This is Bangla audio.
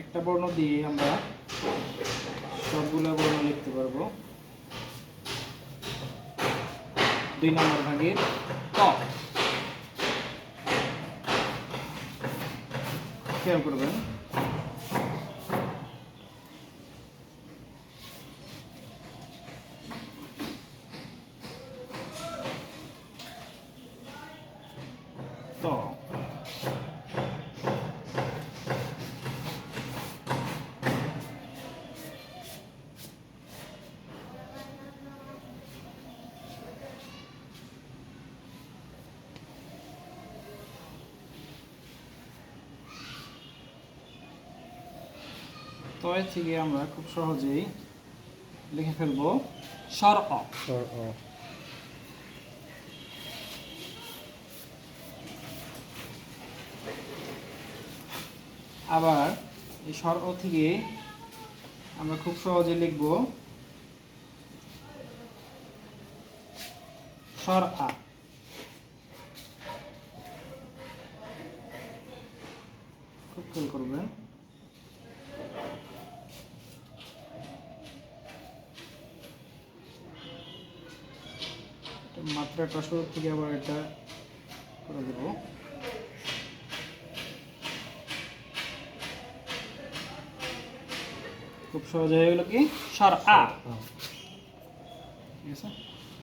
একটা বর্ণ দিয়ে আমরা সবগুলো বর্ণ লিখতে পারব। দুই নম্বর ভাগের ক। খেয়াল করবেন। তো। তো এর থেকে আমরা খুব সহজেই লিখে ফেলব স্বর অ আবার এই স্বর অ থেকে আমরা খুব সহজে লিখব স্বর আ খুব খেয়াল করবেন। মাত্রাটা শুরু থেকে আবার এটা করে দেব। খুব সহজ হয়ে গেল কি? সার আ হ্যাঁ। আছে?